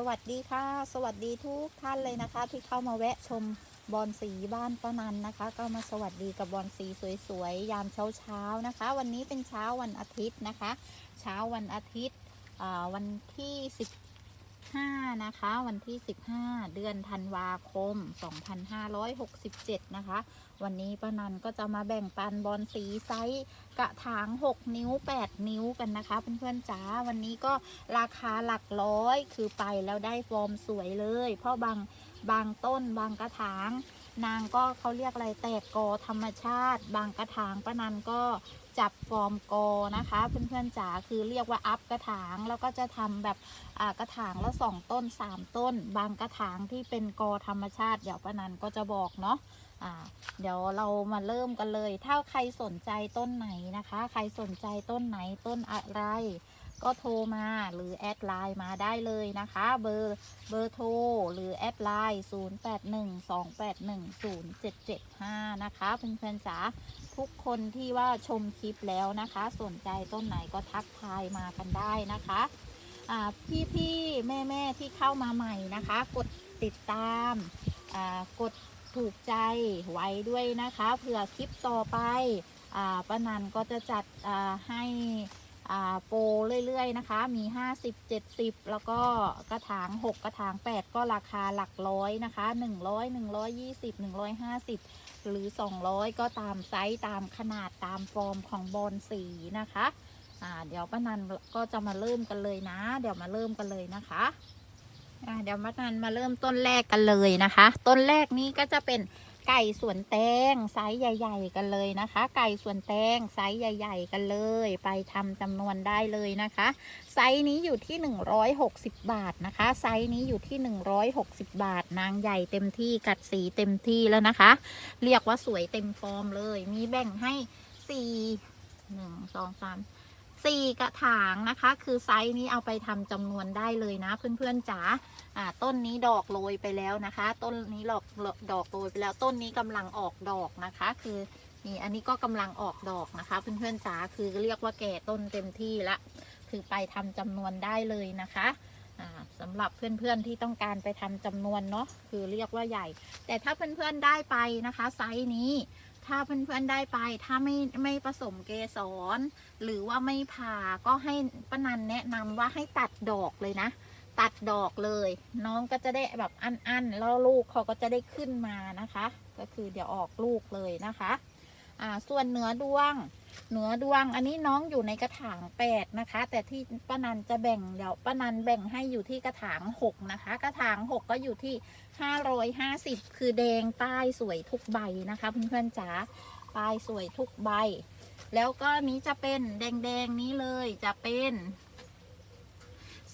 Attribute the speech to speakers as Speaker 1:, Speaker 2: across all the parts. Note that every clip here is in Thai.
Speaker 1: สวัสดีค่ะ สวัสดีทุกท่านเลยนะคะ ที่เข้ามาแวะชมบอลสีบ้านป้านันนะคะ ก็มาสวัสดีกับบอลสีสวยๆยามเช้าๆนะคะ วันนี้เป็นเช้าวันอาทิตย์นะคะ เช้าวันอาทิตย์วันที่ 15 นะคะ วันที่ 15 เดือนธันวาคม 2567 นะคะ วันนี้ป้านันก็จะมาแบ่งปันบอลสีไซส์กระถาง 6 นิ้ว 8 นิ้วกันนะคะเพื่อนๆจ๋าวันนี้ก็ราคาหลักร้อยคือไปแล้วได้ฟอร์มสวยเลย เพราะบางบางต้นบางกระถาง นางก็เขาเรียกอะไรแตกกอธรรมชาติ บางกระถางป้านันก็ จับฟอร์มกอนะคะ เพื่อนๆจ๋าคือเรียกว่าอัพกระถางแล้วก็จะทำแบบกระถางละสองต้นสามต้น บางกระถางที่เป็นกอธรรมชาติเดี๋ยวป้านันก็จะบอกเนาะเดี๋ยวเรามาเริ่มกันเลย ถ้าใครสนใจต้นไหนนะคะ ใครสนใจต้นไหนต้นอะไร ก็โทรมาหรือแอดไลน์มาได้เลยนะคะ เบอร์เบอร์โทรหรือแอดไลน์ 0812810775 นะคะเพื่อนๆจ๋า ทุกคนที่ว่าชมคลิปแล้วนะคะ สนใจต้นไหนก็ทักทายมากันได้นะคะอ่าพี่ๆแม่ๆที่เข้ามาใหม่นะคะ กดติดตามอ่ากดถูกใจไว้ด้วยนะคะเผื่อคลิปต่อไปอ่าป้านันก็จะจัดอ่าให้โปรเรื่อยๆนะคะ มี 50 70 แล้วก็กระถาง 6 กระถาง 8 ก็ราคาหลักร้อยนะคะ 100 120 150 หรือ 200 ก็ตามไซส์ตามขนาดตามฟอร์มของบอลสีนะคะอ่าเดี๋ยวป้านันก็จะมาเริ่มกันเลยนะ เดี๋ยวมาเริ่มกันเลยนะคะอะเดี๋ยวมานันมาเริ่มต้นแรกกันเลยนะคะ ต้นแรกนี้ก็จะเป็น ไก่สวนแตงไซส์ใหญ่ ๆ กันเลยนะคะ ไก่สวนแตงไซส์ใหญ่ ๆ กันเลย ไปทำจำนวนได้เลยนะคะ ไซส์นี้อยู่ที่ 160 บาทนะคะ ไซส์นี้อยู่ที่ 160 บาท นางใหญ่เต็มที่กัดสีเต็มที่แล้วนะคะ เรียกว่าสวยเต็มฟอร์มเลย มีแบ่งให้สี่หนึ่ง สี่กระถางนะคะ คือไซส์นี้เอาไปทำจำนวนได้เลยนะ เพื่อนๆจ๋าอ่าต้นนี้ดอกโรยไปแล้วนะคะ ต้นนี้ดอกดอกโรยไปแล้วต้นนี้กำลังออกดอกนะคะ คือนี่อันนี้ก็กำลังออกดอกนะคะ เพื่อนๆจ๋าคือเรียกว่าแก่ต้นเต็มที่ละ คือไปทำจำนวนได้เลยนะคะอ่าสำหรับเพื่อนๆที่ต้องการไปทำจำนวนเนาะคือเรียกว่าใหญ่ แต่ถ้าเพื่อนๆได้ไปนะคะ ไซส์นี้ ถ้าเพื่อนๆได้ไป ถ้าไม่ไม่ผสมเกสร หรือว่าไม่ผ่าก็ให้ป้านันแนะนำว่าให้ตัดดอกเลยนะ ตัดดอกเลย น้องก็จะได้แบบอันๆแล้วลูกเขาก็จะได้ขึ้นมานะคะ ก็คือเดี๋ยวออกลูกเลยนะคะ อ่า ส่วนเนื้อดวง เหนือดวง อันนี้น้องอยู่ในกระถางแปดนะคะ แต่ที่ป้านันจะแบ่งเดี๋ยวป้านันแบ่งให้อยู่ที่กระถางหกนะคะ กระถางหกก็อยู่ที่ห้าร้อยห้าสิบคือแดงป้ายสวยทุกใบนะคะเพื่อนๆจ๋าป้ายสวยทุกใบ แล้วก็นี้จะเป็นแดงๆนี้เลยจะเป็น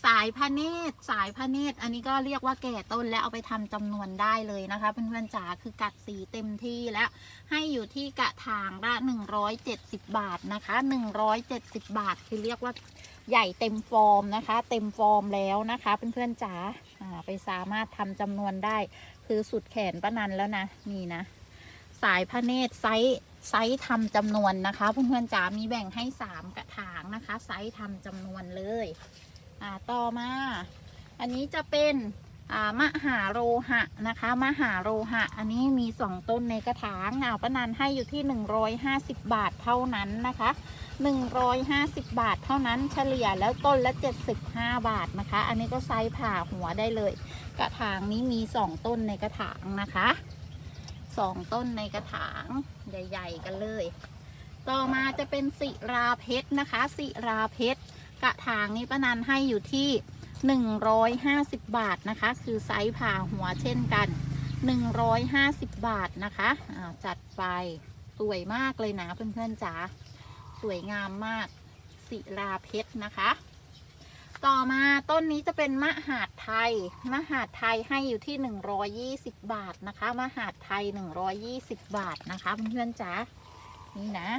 Speaker 1: สายพระเนตรสายพระเนตรอันนี้ก็เรียกว่าแก่ต้นแล้วเอาไปทำจำนวนได้เลยนะคะเพื่อนๆจ๋าคือกัดสีเต็มที่แล้ว ให้อยู่ที่กระถางละ170 บาทนะคะ170 บาทคือเรียกว่าใหญ่เต็มฟอร์มนะคะ เต็มฟอร์มแล้วนะคะเพื่อนๆจ๋าอ่าไปสามารถทำจำนวนได้ คือสุดแขนป้านันแล้วนะนี่นะ สายพระเนตรไซส์ไซส์ทำจำนวนนะคะเพื่อนๆจ๋ามีแบ่งให้ 3 กระถางนะคะ ไซส์ทำจำนวนเลย อ่าต่อมา อันนี้จะเป็นอ่ามหาโรหะนะคะ มหาโรหะ อันนี้มีสองต้นในกระถางอ่าป้านันให้อยู่ที่150บาทเท่านั้นนะคะ150บาทเท่านั้นเฉลี่ยแล้วต้นละ75บาทนะคะ อันนี้ก็ไซส์ผ่าหัวได้เลย กระถางนี้มีสองต้นในกระถางนะคะสองต้นในกระถางใหญ่ ๆ กันเลย ต่อมาจะเป็นสิราเพชรนะคะ สิราเพชร กระถางนี้ป้านันให้อยู่ที่ 150 บาทนะคะ คือไซส์ผ่าหัวเช่นกัน 150 บาทนะคะจัดไปสวยมากเลยนะเพื่อนๆจ๋าสวยงามมากสิราเพชรนะคะ ต่อมาต้นนี้จะเป็นมหาดไทย มหาดไทยให้อยู่ที่ 120 บาทนะคะ มหาดไทย 120 บาทนะคะเพื่อนๆจ๋านี่นะ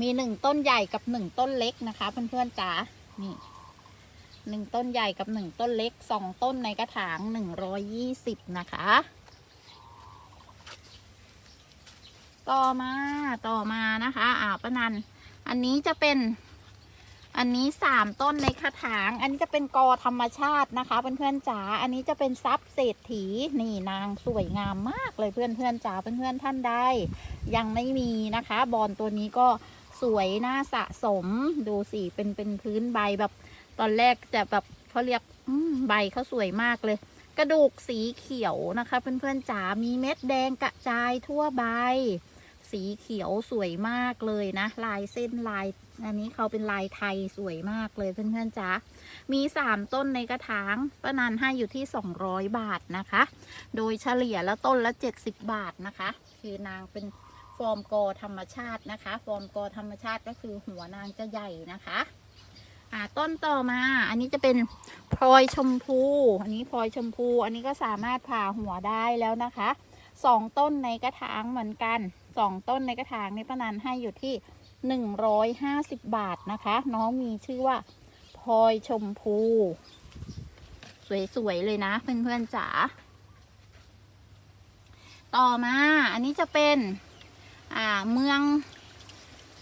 Speaker 1: มีหนึ่งต้นใหญ่กับหนึ่งต้นเล็กนะคะ เพื่อนๆจ๋า นี่หนึ่งต้นใหญ่กับหนึ่งต้นเล็กสองต้นในกระถางหนึ่งร้อยยี่สิบนะคะ ต่อมาต่อมานะคะอ่าป้านัน อันนี้จะเป็นอันนี้สามต้นในกระถาง อันนี้จะเป็นกอธรรมชาตินะคะเพื่อนๆจ๋า อันนี้จะเป็นซับเศรษฐีนี่นางสวยงามมากเลยเพื่อนๆจ๋าเพื่อนๆท่านใดยังไม่มีนะคะ บอลตัวนี้ก็ สวยน่าสะสมดูสิเป็นเป็นพื้นใบแบบ ตอนแรกจะแบบเขาเรียกใบเขาสวยมากเลย กระดูกสีเขียวนะคะเพื่อนๆจ๋ามีเม็ดแดงกระจายทั่วใบ สีเขียวสวยมากเลยนะ ลายเส้นลายอันนี้เขาเป็นลายไทยสวยมากเลยเพื่อนๆจ๋า มีสามต้นในกระถางป้านันให้อยู่ที่ 200 บาทนะคะ โดยเฉลี่ยแล้วต้นละ 70 บาทนะคะ คือนางเป็น ฟอร์มกอธรรมชาตินะคะ ฟอร์มกอธรรมชาติก็คือหัวนางจะใหญ่นะคะอ่าต้นต่อมาอันนี้จะเป็นพลอยชมพู อันนี้พลอยชมพู อันนี้ก็สามารถผ่าหัวได้แล้วนะคะสองต้นในกระถางเหมือนกันสองต้นในกระถางนี้ป้านันให้อยู่ที่หนึ่งร้อยห้าสิบบาทนะคะ น้องมีชื่อว่าพลอยชมพู สวยๆเลยนะเพื่อนๆจ๋าต่อมาอันนี้จะเป็น อ่าเมือง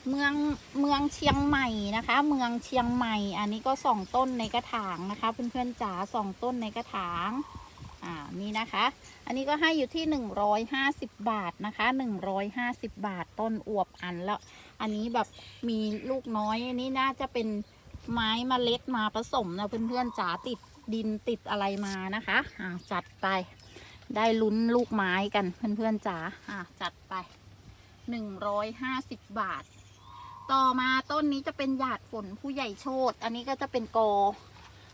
Speaker 1: เมืองเมืองเชียงใหม่นะคะ เมืองเชียงใหม่ อันนี้ก็สองต้นในกระถางนะคะ เพื่อนๆจ๋าสองต้นในกระถางอ่านี่นะคะ อันนี้ก็ให้อยู่ที่หนึ่งร้อยห้าสิบบาทนะคะหนึ่งร้อยห้าสิบบาทต้นอวบอันแล้ว อันนี้แบบมีลูกน้อยอันนี้น่าจะเป็นไม้มเมล็ดมาผสมนะเพื่อนๆจ๋าติดดินติดอะไรมานะคะอ่าจัดไปได้ลุ้นลูกไม้กันเพื่อนๆจ๋าอ่าจัดไป หนึ่งร้อยห้าสิบบาท ต่อมาต้นนี้จะเป็นหยาดฝนผู้ใหญ่โชตอันนี้ก็จะเป็นกอ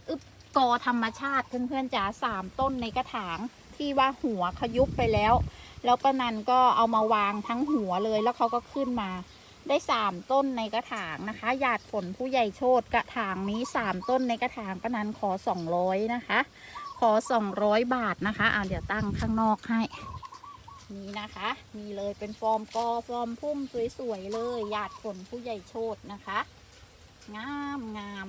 Speaker 1: อึบกอธรรมชาติเพื่อนๆจ๋าสามต้นในกระถางที่ว่าหัวขยุบไปแล้ว แล้วป้านันก็เอามาวางทั้งหัวเลยแล้วเขาก็ขึ้นมาได้สามต้นในกระถางนะคะหยาดฝนผู้ใหญ่โชตกระถางนี้สามต้นในกระถางป้านันขอสองร้อยนะคะ ขอสองร้อยบาทนะคะอ่าเดี๋ยวตั้งข้างนอกให้ นี่นะคะนี่เลยเป็นฟอร์มกอฟอร์มพุ่มสวยๆเลยหยาดฝนผู้ใหญ่โชตนะคะ งามงาม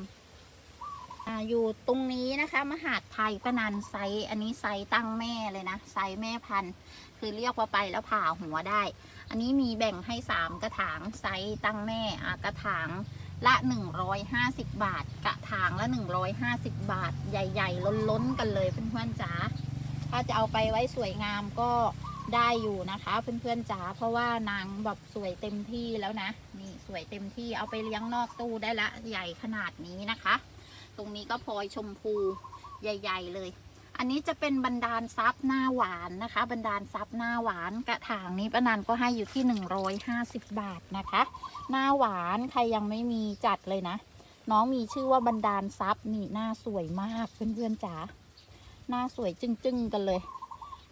Speaker 1: ออยู่ตรงนี้นะคะมหาดไทยประนันไซอันนี้ไซตั้งแม่เลยนะไซแม่พันธุ์คือเรียกว่าไปแล้วผ่าหัวได้ อันนี้มีแบ่งให้สามกระถางไซตั้งแม่อะกระถางละ 150 บาท กระถางละ 150บาท ใหญ่ ๆ ล้นๆ กันเลยเพื่อนๆจ๋าถ้าจะเอาไปไว้สวยงามก็ ได้อยู่นะคะเพื่อนๆจ๋าเพราะว่านางแบบสวยเต็มที่แล้วนะนี่สวยเต็มที่เอาไปเลี้ยงนอกตู้ได้ละใหญ่ขนาดนี้นะคะ ตรงนี้ก็พลอยชมพูใหญ่ ๆ เลย อันนี้จะเป็นบันดาลซับหน้าหวานนะคะบันดาลซับหน้าหวานกระถางนี้ป้านันก็ให้อยู่ที่ 150 บาทนะคะ หน้าหวานใครยังไม่มีจัดเลยนะ น้องมีชื่อว่าบันดาลซับนี่หน้าสวยมากเพื่อนๆจ๋าหน้าสวยจึ้งๆกันเลย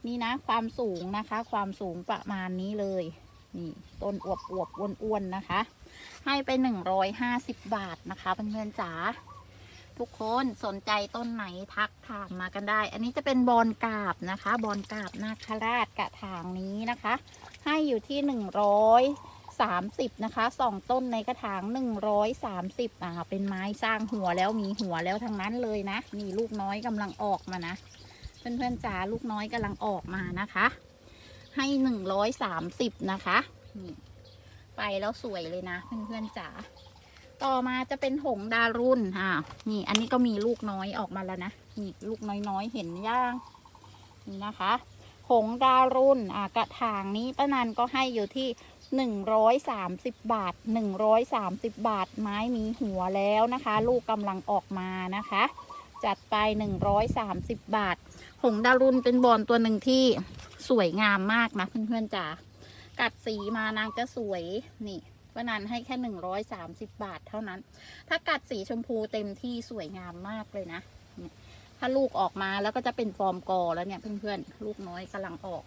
Speaker 1: นี่นะ ความสูงนะคะ ความสูงประมาณนี้เลย นี่ต้นอวบอวบอ้วนๆนะคะ ให้ไป150บาทนะคะเพื่อนๆจ๋าทุกคนสนใจต้นไหนทักถามมากันได้ อันนี้จะเป็นบอลกาบนะคะ บอลกาบนาคราชกระถางนี้นะคะ ให้อยู่ที่หนึ่งร้อยสามสิบนะคะสองต้นในกระถางหนึ่งร้อยสามสิบอ่าเป็นไม้สร้างหัวแล้วมีหัวแล้วทั้งนั้นเลยนะนี่ลูกน้อยกำลังออกมานะ เพื่อนๆจ๋าลูกน้อยกำลังออกมานะคะ ให้หนึ่งร้อยสามสิบนะคะนี่ไปแล้วสวยเลยนะเพื่อนๆจ๋าต่อมาจะเป็นหงส์ดารุนอ่านี่ อันนี้ก็มีลูกน้อยออกมาแล้วนะนี่ลูกน้อยๆเห็นย่างนี่นะคะ หงส์ดารุนอ่ากระถางนี้ป้านันก็ให้อยู่ที่หนึ่งร้อยสามสิบบาทหนึ่งร้อยสามสิบบาทไม้มีหัวแล้วนะคะ ลูกกำลังออกมานะคะ จัดไปหนึ่งร้อยสามสิบบาท หงดารุนเป็นบอลตัวหนึ่งที่สวยงามมากนะเพื่อนๆจ๋ากัดสีมานางจะสวยนี่ป้านันให้แค่หนึ่งร้อยสามสิบบาทเท่านั้น ถ้ากัดสีชมพูเต็มที่สวยงามมากเลยนะถ้าลูกออกมาแล้วก็จะเป็นฟอร์มกอแล้วเนี่ยเพื่อนๆ ลูกน้อยกำลังออก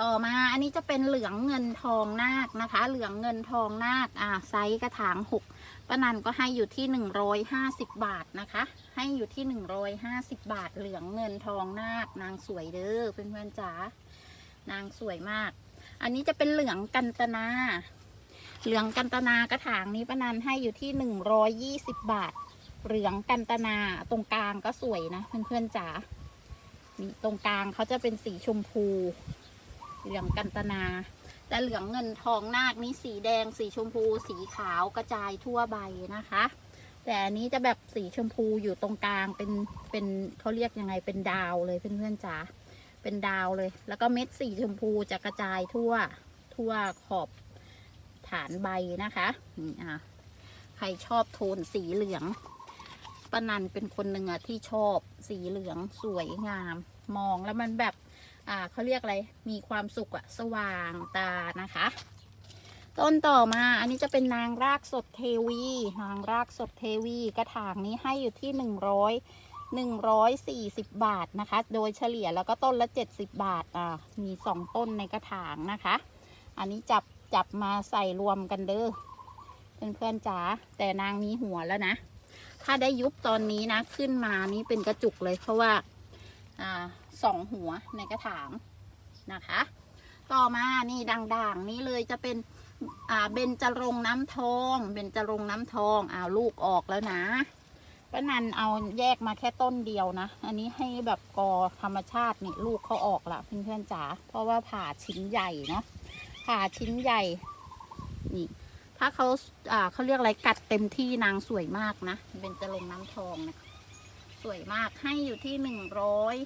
Speaker 1: ต่อมาอันนี้จะเป็นเหลืองเงินทองนาคนะคะ เหลืองเงินทองนาคอ่าไซส์กระถางหก ป้านันก็ให้อยู่ที่หนึ่งร้อยห้าสิบบาทนะคะ ให้อยู่ที่หนึ่งร้อยห้าสิบบาทเหลืองเงินทองนาคนางสวยเด้อเพื่อนๆจ๋านางสวยมาก อันนี้จะเป็นเหลืองกันตนา เหลืองกันตนากระถางนี้ป้านันให้อยู่ที่หนึ่งร้อยยี่สิบบาท เหลืองกันตนาตรงกลางก็สวยนะเพื่อนๆจ๋าตรงกลางเขาจะเป็นสีชมพู เหลืองกันตนา แต่เหลืองเงินทองนาคนี่สีแดง สีชมพู สีขาวกระจายทั่วใบนะคะ แต่อันนี้จะแบบสีชมพูอยู่ตรงกลางเป็นเป็นเขาเรียกยังไงเป็นดาวเลยเพื่อนๆจ๋าเป็นดาวเลย แล้วก็เม็ดสีชมพูจะกระจายทั่วทั่วขอบฐานใบนะคะนี่อะใครชอบโทนสีเหลืองปนันเป็นคนหนึ่งอะที่ชอบสีเหลืองสวยงาม มองแล้วมันแบบ อ่าเขาเรียกอะไร มีความสุขอะสว่างตานะคะ ต้นต่อมาอันนี้จะเป็นนางรากสดเทวี นางรากสดเทวี กระถางนี้ให้อยู่ที่หนึ่งร้อยหนึ่งร้อยสี่สิบบาทนะคะ โดยเฉลี่ยแล้วก็ต้นละเจ็ดสิบบาทอ่ามีสองต้นในกระถางนะคะ อันนี้จับจับมาใส่รวมกันเด้อเพื่อนๆจ๋าแต่นางมีหัวแล้วนะ ถ้าได้ยุบตอนนี้นะ ขึ้นมานี้เป็นกระจุกเลยเพราะว่า อ่า สองหัวในกระถางนะคะ ต่อมานี่ด่างๆ นี้เลยจะเป็นอ่าเบญจรงน้ำทองเบญจรงน้ำทองอ้าวลูกออกแล้วนะป้านันเอาแยกมาแค่ต้นเดียวนะ อันนี้ให้แบบกอธรรมชาตินี่ลูกเขาออกละเพื่อนๆจ๋าเพราะว่าผ่าชิ้นใหญ่เนาะผ่าชิ้นใหญ่นี่ถ้าเขาอ่าเขาเรียกอะไรกัดเต็มที่นางสวยมากนะเบญจรงน้ำทองนะสวยมากให้อยู่ที่หนึ่งร้อย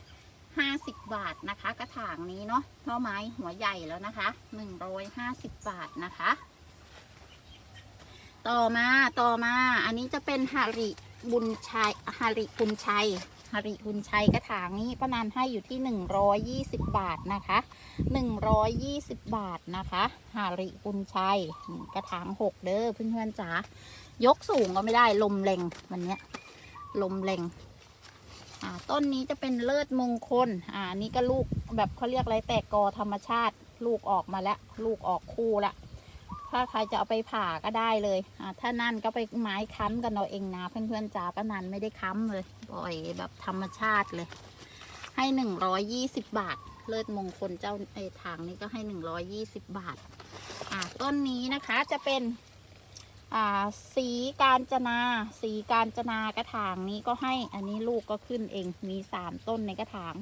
Speaker 1: ห้าสิบบาทนะคะ กระถางนี้เนาะช่อไม้หัวใหญ่แล้วนะคะหนึ่งร้อยห้าสิบบาทนะคะ ต่อมาต่อมา อันนี้จะเป็นหาริบุญชัยหาริบุญชัยหาริบุญชัยกระถางนี้ประนันให้อยู่ที่หนึ่งร้อยยี่สิบบาทนะคะหนึ่งร้อยยี่สิบบาทนะคะหาริบุญชัยกระถางหกเด้อเพื่อนๆจ๋ายกสูงก็ไม่ได้ลมแรงวันนี้ลมแรง อ่าต้นนี้จะเป็นเลิศมงคลอ่านี่ก็ลูกแบบเขาเรียกอะไรแตกกอธรรมชาติ ลูกออกมาแล้ว ลูกออกคู่ละถ้าใครจะเอาไปผ่าก็ได้เลยอ่าถ้านั่นก็ไปไม้ค้ำกันเอาเองนะเพื่อนๆจ๋าป้านันไม่ได้ค้ำเลยปล่อยแบบธรรมชาติเลย ให้หนึ่งร้อยยี่สิบบาท เลิศมงคลเจ้าไอ้ทางนี้ก็ให้หนึ่งร้อยยี่สิบบาทอ่าต้นนี้นะคะจะเป็น อ่าสีการจนา สีการจนากระถางนี้ก็ให้อันนี้ลูกก็ขึ้นเองมีสามต้นในกระถาง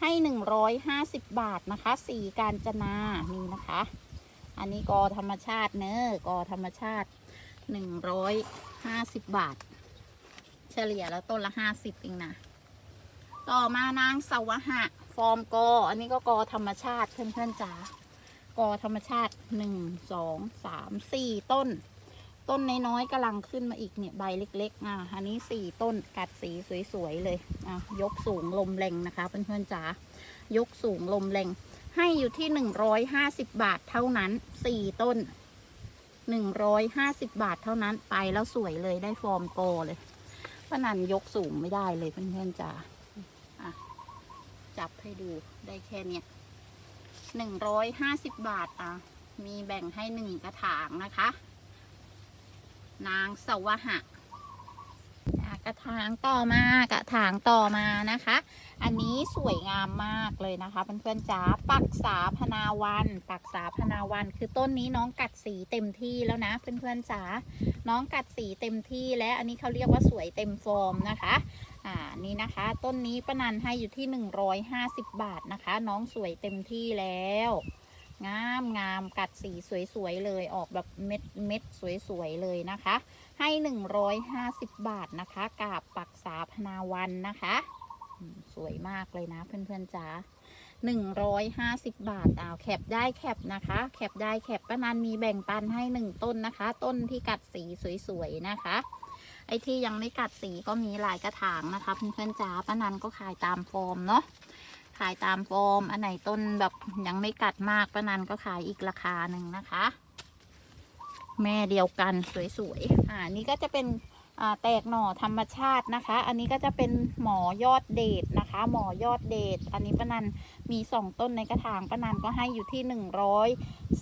Speaker 1: ให้หนึ่งร้อยห้าสิบบาทนะคะ สีการจนานี่นะคะ อันนี้กอธรรมชาติเนอะกอธรรมชาติหนึ่งร้อยห้าสิบบาท เฉลี่ยแล้วต้นละห้าสิบเองนะต่อมานางสวหะ ฟอร์มกอ อันนี้ก็กอธรรมชาติเพื่อนๆจ๋ากอธรรมชาติหนึ่งสองสามสี่ต้น ต้นน้อยๆกำลังขึ้นมาอีกเนี่ยใบเล็กๆอะอันนี้สี่ต้นกัดสีสวยๆเลยอะยกสูงลมแรงนะคะเพื่อนๆจ๋ายกสูงลมแรงให้อยู่ที่หนึ่งร้อยห้าสิบบาทเท่านั้นสี่ต้นหนึ่งร้อยห้าสิบบาทเท่านั้นไปแล้วสวยเลยได้ฟอร์มโกเลยป้านันยกสูงไม่ได้เลยเพื่อนๆจ๋าอะจับให้ดูได้แค่เนี้ยหนึ่งร้อยห้าสิบบาทอะมีแบ่งให้หนึ่งกระถางนะคะ นางสวหะกระถางต่อมากระถางต่อมานะคะ อันนี้สวยงามมากเลยนะคะเพื่อนๆจ๋าปักษาพนาวันปักษาพนาวันคือต้นนี้น้องกัดสีเต็มที่แล้วนะเพื่อนๆจ๋าน้องกัดสีเต็มที่แล้วอันนี้เขาเรียกว่าสวยเต็มฟอร์มนะคะอ่านี่นะคะ ต้นนี้ป้านันให้อยู่ที่ 150 บาทนะคะ น้องสวยเต็มที่แล้ว งามงามกัดสีสวยๆเลย ออกแบบเม็ดเม็ดสวยๆเลยนะคะ ให้ 150 บาทนะคะ กาบปักษาพนาวันนะคะ สวยมากเลยนะเพื่อนๆจ๋า150 บาทเอาแคปได้แคปนะคะ แคปได้แคปป้านันมีแบ่งปันให้ 1 ต้นนะคะ ต้นที่กัดสีสวยๆนะคะ ไอที่ยังไม่กัดสีก็มีหลายกระถางนะคะเพื่อนๆจ๋าป้านันก็ขายตามฟอร์มเนาะ ขายตามฟอร์ม อันไหนต้นแบบยังไม่กัดมากป้านันก็ขายอีกราคาหนึ่งนะคะ แม่เดียวกันสวยๆ อ่านี่ก็จะเป็นแตกหน่อธรรมชาตินะคะ อันนี้ก็จะเป็นหมอยอดเดชนะคะ หมอยอดเดชอันนี้ป้านันมีสองต้นในกระถางป้านันก็ให้อยู่ที่หนึ่งร้อย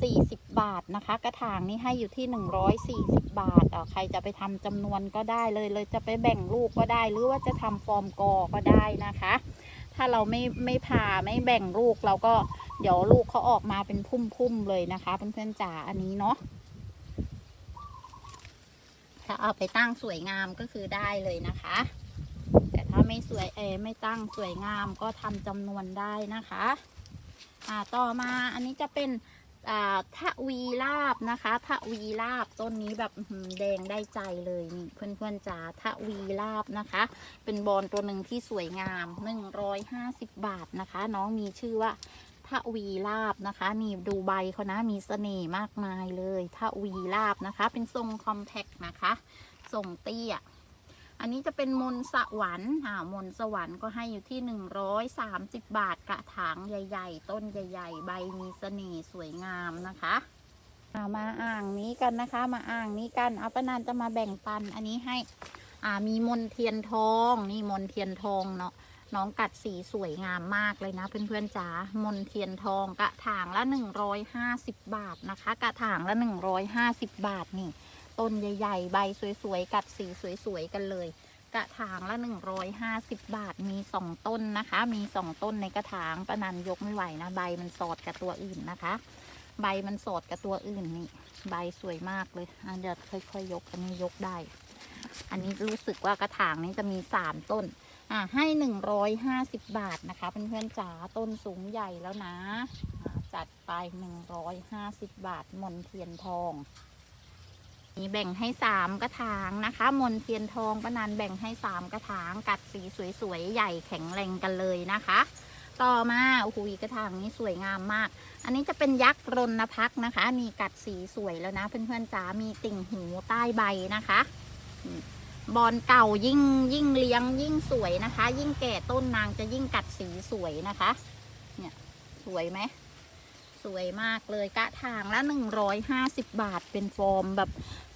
Speaker 1: สี่สิบบาทนะคะ กระถางนี้ให้อยู่ที่หนึ่งร้อยสี่สิบบาทอ่าใครจะไปทำจำนวนก็ได้เลยเลยจะไปแบ่งลูกก็ได้ หรือว่าจะทำฟอร์มกอก็ได้นะคะ ถ้าเราไม่ไม่พาไม่แบ่งลูกเราก็เดี๋ยวลูกเขาออกมาเป็นพุ่มๆเลยนะคะเพื่อนๆจ๋าอันนี้เนาะถ้าเอาไปตั้งสวยงามก็คือได้เลยนะคะ แต่ถ้าไม่สวยเอไม่ตั้งสวยงามก็ทำจำนวนได้นะคะ อ่าต่อมาอันนี้จะเป็น ทะวีลาบนะคะทะวีลาบต้นนี้แบบแดงได้ใจเลยนี่เพื่อนๆจ๋าทะวีลาบนะคะ เป็นบอลตัวหนึ่งที่สวยงาม 150 บาทนะคะ น้องมีชื่อว่าทะวีลาบนะคะ นี่ดูใบเขานะมีเสน่ห์มากมายเลยทะวีลาบนะคะ เป็นทรงคอมแพคนะคะทรงเตี้ย อันนี้จะเป็นมนต์สวรรค์อ่ามนต์สวรรค์ก็ให้อยู่ที่ 130 บาทกระถางใหญ่ ๆ ต้นใหญ่ ๆ ใบมีเสน่ห์สวยงามนะคะเอามาอ่างนี้กันนะคะ มาอ่างนี้กันเอาปะนันจะมาแบ่งปัน อันนี้ให้อ่ามีมนเทียนทองนี่มนเทียนทองเนาะน้องกัดสีสวยงามมากเลยนะเพื่อนๆจ๋ามนเทียนทองกระถางละ 150 บาทนะคะ กระถางละ 150 บาทนี่ ต้นใหญ่ๆ ใบสวยๆ กัดสีสวยๆ กันเลย กระถางละ 150 บาท มี 2 ต้นนะคะ มี 2 ต้นในกระถางประนันยกไม่ไหวนะ ใบมันสอดกับตัวอื่นนะคะ ใบมันสอดกับตัวอื่นนี่ ใบสวยมากเลยอะเดี๋ยวค่อยๆ ยก อันนี้ยกได้ อันนี้รู้สึกว่ากระถางนี้จะมี 3 ต้น อะให้ 150 บาทนะคะเพื่อนๆจ๋า ต้นสูงใหญ่แล้วนะอะจัดไป 150 บาท มนเทียนทอง มีแบ่งให้สามกระถางนะคะ มนเทียนทองประนันแบ่งให้สามกระถาง กัดสีสวยๆ ใหญ่แข็งแรงกันเลยนะคะ ต่อมาโอ้โหกระถางนี้สวยงามมาก อันนี้จะเป็นยักษ์รณพักนะคะ มีกัดสีสวยแล้วนะเพื่อนๆจ๋ามีติ่งหูใต้ใบนะคะบอลเก่ายิ่งยิ่งเลี้ยงยิ่งสวยนะคะ ยิ่งแก่ต้นนางจะยิ่งกัดสีสวยนะคะ เนี่ยสวยไหม สวยมากเลยกระถางละ 150 บาทเป็นฟอร์มแบบ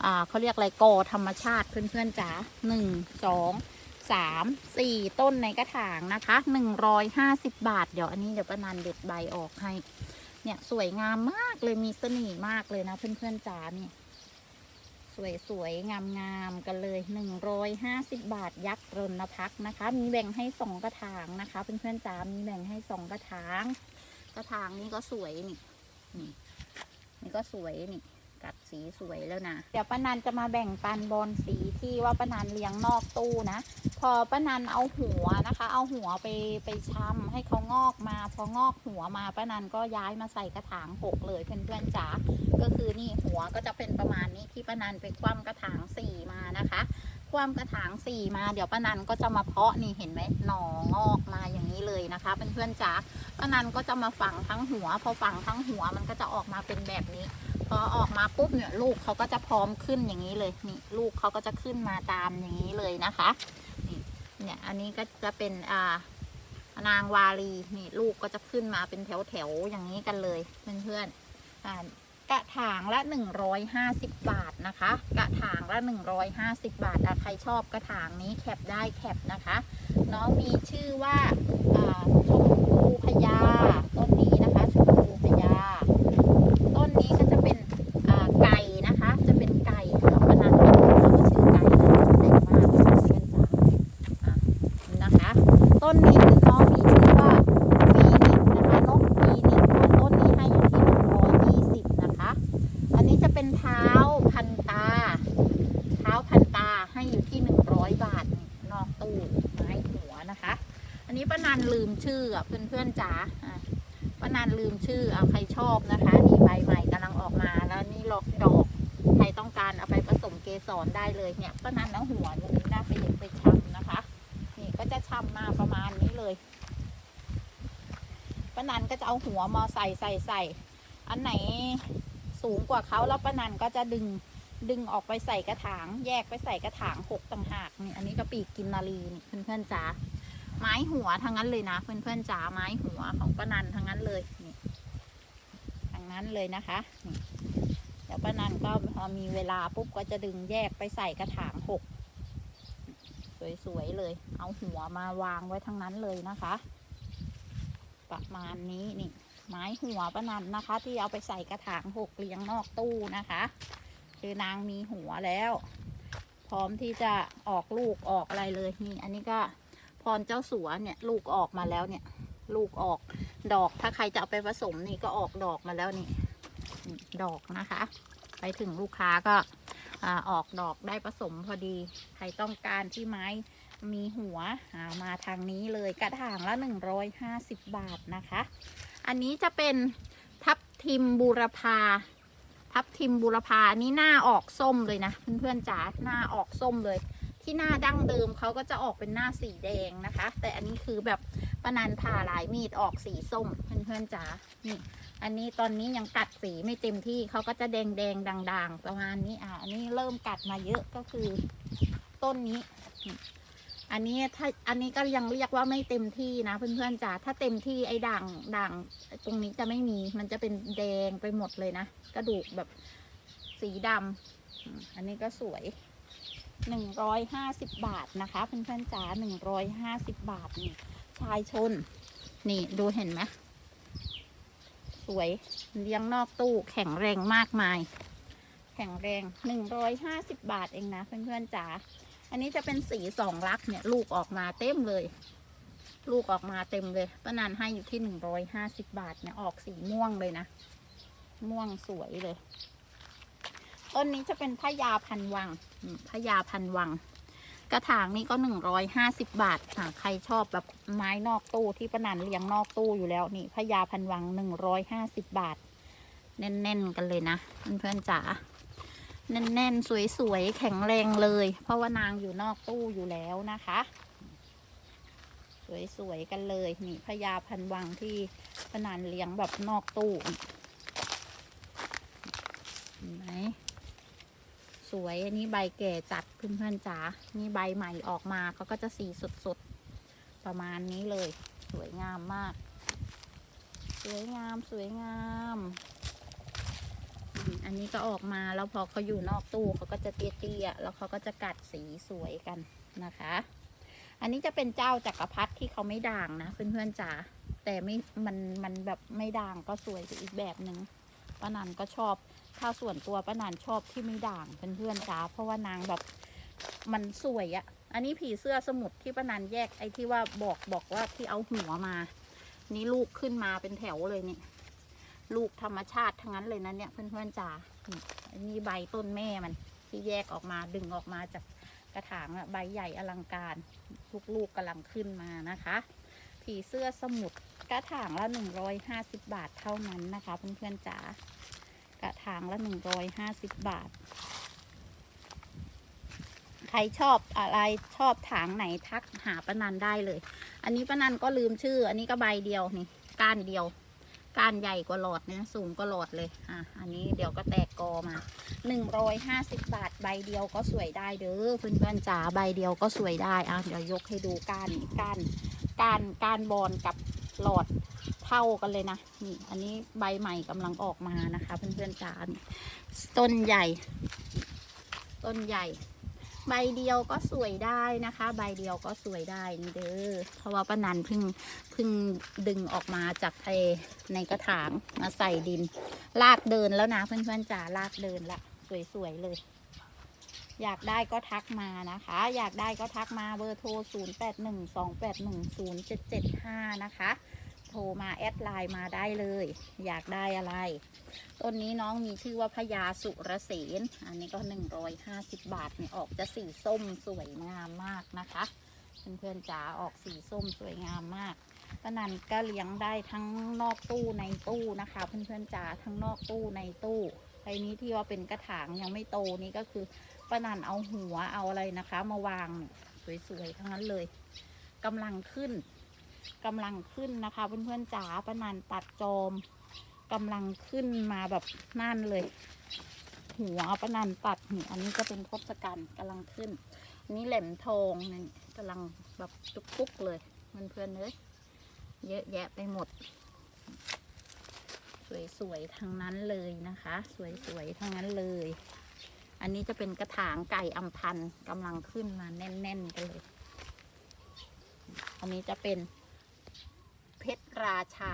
Speaker 1: อ่าเขาเรียกอะไรกอธรรมชาติเพื่อนๆจ๋าหนึ่งสองสามสี่ต้นในกระถางนะคะหนึ่งร้อยห้าสิบาท เดี๋ยวอันนี้เดี๋ยวป้านันเด็ดใบออกให้ เนี่ยสวยงามมากเลยมีเสน่ห์มากเลยนะเพื่อนๆจ๋าเนี่ยสวยๆ งามๆ กันเลยหนึ่งร้อยห้าสิบาทยักษ์รณพักนะคะ มีแบ่งให้สองกระถางนะคะ เพื่อนๆจ๋ามีแบ่งให้สองกระถาง กระถางนี้ก็สวยนี่นี่นี่ก็สวยนี่ กัดสีสวยแล้วนะ เดี๋ยวป้านันจะมาแบ่งปันบอลสีที่ว่าป้านันเลี้ยงนอกตู้นะ พอป้านันเอาหัวนะคะ เอาหัวไปไปช้ำให้เขางอกมา พองอกหัวมาป้านันก็ย้ายมาใส่กระถางหกเลยเพื่อนๆจ๋า ก็คือนี่หัวก็จะเป็นประมาณนี้ที่ป้านันไปคว่ำกระถางสี่มานะคะ คว่ำกระถางสี่มาเดี๋ยวป้านันก็จะมาเพาะนี่เห็นไหมหน่องอกมาอย่างนี้เลยนะคะเเพื่อนๆจ๋าป้านันก็จะมาฝังทั้งหัว พอฝังทั้งหัวมันก็จะออกมาเป็นแบบนี้ พอออกมาปุ๊บเนี่ยลูกเขาก็จะพร้อมขึ้นอย่างนี้เลยนี่ลูกเขาก็จะขึ้นมาตามอย่างนี้เลยนะคะนี่เนี่ยอันนี้ก็จะเป็นอ่านางวาลีนี่ลูกก็จะขึ้นมาเป็นแถวแถวๆอย่างนี้กันเลยเพื่อนๆอ่ากระถางละ 150 บาท นะคะ กระถางละ 150 บาทอะใครชอบกระถางนี้แคปได้แคปนะคะ น้องมีชื่อว่าอ่าชมพูพญาต้นนี้นะคะชมพูพญา ต้นนี้ก็จะเป็นอ่าไก่นะคะ จะเป็นไก่ของปนันเป็นชื่อไก่เลยเด็กมากเพื่อนจ๋าอะนะคะ ต้นนี้คือน้องมีชื่อว่าฟีนิกซ์นะคะนกฟีนิกซ์ต้นนี้ให้อยู่ที่หนึ่งร้อยยี่สิบนะคะ อันนี้จะเป็นเท้าพันตา เท้าพันตา ให้อยู่ที่หนึ่งร้อยบาทนอกตู้ไม้หัวนะคะ อันนี้ป้านันลืมชื่ออะเพื่อนๆจ๋าป้านันลืมชื่อเอาใครชอบนะคะนี่ใบใหม่กำลังออกมาแล้วนี่หลอกดอกใครต้องการเอาไปผสมเกสรได้เลยเนี่ยป้านันเอาหัวนี้น่าไปเด็ดไปชำนะคะ นี่ก็จะชำมาประมาณนี้เลยป้านันก็จะเอาหัวมาใส่ใส่ใส่อันไหนสูงกว่าเขาแล้วป้านันก็จะดึง ดึงออกไปใส่กระถาง แยกไปใส่กระถางหกต่างหากนี่อันนี้ก็ปีกกินนารีนี่เพื่อนๆจ๋าไม้หัวทั้งนั้นเลยนะ เพื่อนๆจ๋าไม้หัวของป้านันทั้งนั้นเลยนี่ทั้งนั้นเลยนะคะนี่เดี๋ยวป้านันก็พอมีเวลาปุ๊บก็จะดึงแยกไปใส่กระถางหกสวยๆเลย เอาหัวมาวางไว้ทั้งนั้นเลยนะคะ ประมาณนี้นี่ไม้หัวประนันนะคะ ที่เอาไปใส่กระถางหกเลี้ยงนอกตู้นะคะ คือนางมีหัวแล้ว พร้อมที่จะออกลูกออกอะไรเลยนี่อันนี้ก็พรเจ้าสัวเนี่ยลูกออกมาแล้วเนี่ย ลูกออกดอกถ้าใครจะเอาไปผสมนี่ก็ออกดอกมาแล้วนี่ดอกนะคะ ไปถึงลูกค้าก็ออกดอกได้ผสมพอดี ใครต้องการที่ไม้มีหัวามาทางนี้เลยกระถางละ 150 บาทนะคะ อันนี้จะเป็นทับทิมบูรพา ทับทิมบูรพานี่หน้าออกส้มเลยนะเพื่อนๆจ๋าหน้าออกส้มเลย ที่หน้าดั้งเดิมเขาก็จะออกเป็นหน้าสีแดงนะคะ แต่อันนี้คือแบบปนันผ่าหลายมีดออกสีส้มเพื่อนๆจ๋านี่อันนี้ตอนนี้ยังกัดสีไม่เต็มที่เขาก็จะแดงแดงๆด่างๆ ประมาณนี้อะอันนี้เริ่มกัดมาเยอะก็คือ ต้นนี้ อันนี้ถ้าอันนี้ก็ยังเรียกว่าไม่เต็มที่นะเพื่อนๆจ๋าถ้าเต็มที่ไอ้ด่างด่างตรงนี้จะไม่มีมันจะเป็นแดงไปหมดเลยนะกระดูกแบบสีดำอันนี้ก็สวยหนึ่งร้อยห้าสิบบาทนะคะเพื่อนๆจ๋าหนึ่งร้อยห้าสิบบาทนี่ชายชน นี่ดูเห็นไหมสวยเลี้ยงนอกตู้แข็งแรงมากมาย แข็งแรงหนึ่งร้อยห้าสิบบาทเองนะเพื่อนๆจ๋า นนี้จะเป็นสีสองลักษณ์เนี่ย ลูกออกมาเต็มเลย ลูกออกมาเต็มเลยป้านันให้อยู่ที่หนึ่งร้อยห้าสิบบาทเนี่ยออกสีม่วงเลยนะ ม่วงสวยเลย ต้นนี้จะเป็นพญาพันวังพญาพันวัง กระถางนี้ก็หนึ่งร้อยห้าสิบบาทค่ะใครชอบแบบไม้นอกตู้ที่ป้านันเลี้ยงนอกตู้อยู่แล้วนี่พญาพันวังหนึ่งร้อยห้าสิบบาท แน่นๆกันเลยนะเพื่อนๆจ๋า แน่นๆ สวยๆ แข็งแรงเลย เพราะว่านางอยู่นอกตู้อยู่แล้วนะคะ สวยๆ กันเลย นี่พญาพันวังที่พนานเลี้ยงแบบนอกตู้เห็นไหมสวยอันนี้ใบแก่จัดเพื่อนๆจ๋านี่ใบใหม่ออกมาเขาก็จะสีสดๆ ประมาณนี้เลย สวยงามมาก สวยงามสวยงามอืม อันนี้ก็ออกมาแล้วพอเขาอยู่นอกตู้เขาก็จะเตี้ยๆแล้วเขาก็จะกัดสีสวยกันนะคะ อันนี้จะเป็นเจ้าจักรพรรดิที่เขาไม่ด่างนะเพื่อนๆจ๋าแต่ไม่มันมันแบบไม่ด่างก็สวยไปอีกแบบหนึ่งป้านันก็ชอบถ้าส่วนตัวป้านันชอบที่ไม่ด่างเพื่อนๆจ๋าเพราะว่านางแบบมันสวยอะอันนี้ผีเสื้อสมุทรที่ป้านันแยกไอ้ที่ว่าบอกบอกว่าที่เอาหัวมา นี่ลูกขึ้นมาเป็นแถวเลยเนี่ย ลูกธรรมชาติทั้งนั้นเลยนะเนี่ยเพื่อนๆจ๋านี่อันนี้ใบต้นแม่มัน ที่แยกออกมาดึงออกมาจากกระถางอะใบใหญ่อลังการทุกลูกกำลังขึ้นมานะคะ ผีเสื้อสมุทรกระถางละหนึ่งร้อยห้าสิบบาทเท่านั้นนะคะ เพื่อนๆจ๋ากระถางละหนึ่งร้อยห้าสิบบาท ใครชอบอะไรชอบถางไหนทักหาป้านันได้เลย อันนี้ป้านันก็ลืมชื่อ อันนี้ก็ใบเดียวนี่ก้านเดียว ก้านใหญ่กว่าหลอดเนี่ยสูงกว่าหลอดเลยอะอันนี้เดี๋ยวก็แตกกอมาหนึ่งร้อยห้าสิบบาทใบเดียวก็สวยได้เด้อเพื่อนๆจ๋าใบเดียวก็สวยได้อะเดี๋ยวยกให้ดูก้านก้านก้านก้านบอลกับหลอดเท่ากันเลยนะนี่ อันนี้ใบใหม่กำลังออกมานะคะ เพื่อนๆจ๋าต้นใหญ่ ต้นใหญ่ ใบเดียวก็สวยได้นะคะ ใบเดียวก็สวยได้นี่เด้อเพราะว่าป้านันเพิ่งเพิ่งดึงออกมาจากไอในกระถางมาใส่ดิน ลากเดินแล้วนะเพื่อนๆจ๋าลากเดินละสวยๆเลย อยากได้ก็ทักมานะคะ อยากได้ก็ทักมาเบอร์โทร 0 8 1 2 8 1 0 7 7 5 นะคะ โทรมาแอดไลน์มาได้เลย อยากได้อะไร ต้นนี้น้องมีชื่อว่าพญาสุรเสนอันนี้ก็ 150 บาทเนี่ยออกจะสีส้มสวยงามมากนะคะเพื่อนๆจ๋าออกสีส้มสวยงามมากป้านันก็เลี้ยงได้ทั้งนอกตู้ในตู้นะคะ เพื่อนๆจ๋าทั้งนอกตู้ในตู้ไอ้นี้ที่ว่าเป็นกระถางยังไม่โตนี่ก็คือป้านันเอาหัวเอาอะไรนะคะ มาวางสวยๆทั้งนั้นเลยกำลังขึ้น กำลังขึ้นนะคะ เพื่อนๆจ๋าป้านันตัดจอมกำลังขึ้นมาแบบนั่นเลย หัวป้านันตัดนี่อันนี้ก็เป็นทศกัณฐ์กำลังขึ้นอันนี่แหลมทองนี่กำลังแบบตุกๆเลยเพื่อนๆเลยเยอะแยะไปหมด สวยๆทั้งนั้นเลยนะคะ สวยๆทั้งนั้นเลย อันนี้จะเป็นกระถางไก่อำพันกำลังขึ้นมาแน่นๆกันเลย อันนี้จะเป็น เพชรราชา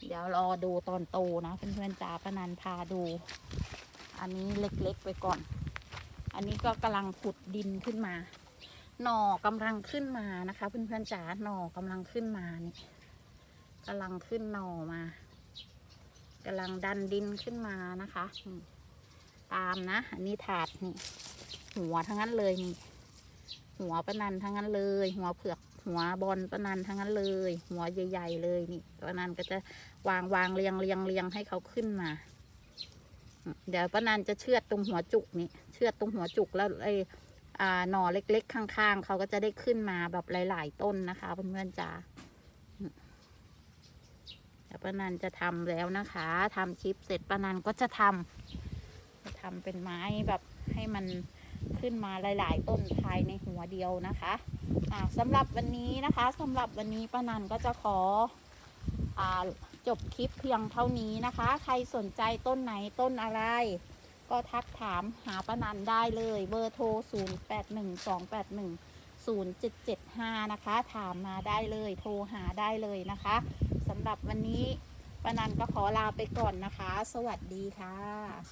Speaker 1: เดี๋ยวรอดูตอนโตนะเพื่อนๆจ๋าพนันพาดู อันนี้เล็กๆไปก่อน อันนี้ก็กำลังขุดดินขึ้นมา หน่อกำลังขึ้นมานะคะ เพื่อนๆจ๋าหน่อกำลังขึ้นมานี่กำลังขึ้นหน่อมากำลังดันดินขึ้นมานะคะตามนะ อันนี้ถาดนี่หัวทั้งนั้นเลยนี่หัวปนันทั้งนั้นเลย หัวเผือก หัวบอลปะนันทั้งนั้นเลย หัวใหญ่ๆเลยนี่ปะนันก็จะวางวางเรียงเรียงเรียงให้เขาขึ้นมา เดี๋ยวปะนันจะเชือดตรงหัวจุกนี่เชือดตรงหัวจุกแล้วไออ่าหน่อเล็ก ๆ ข้างๆเขาก็จะได้ขึ้นมาแบบหลาย ๆ ต้นนะคะเพื่อนๆจ๋าเดี๋ยวปะนันจะทำแล้วนะคะทำคลิปเสร็จปะนันก็จะทำจะทำเป็นไม้แบบให้มัน ขึ้นมาหลาย ๆ ต้นภายในหัวเดียวนะคะอ่าสำหรับวันนี้นะคะสำหรับวันนี้ป้านันก็จะขออ่าจบคลิปเพียงเท่านี้นะคะ ใครสนใจต้นไหนต้นอะไร ก็ทักถามหาป้านันได้เลยเบอร์โทร 0 8 1 2 8 1 0 7 7 5 นะคะ ถามมาได้เลยโทรหาได้เลยนะคะสำหรับวันนี้ป้านันก็ขอลาไปก่อนนะคะ สวัสดีค่ะ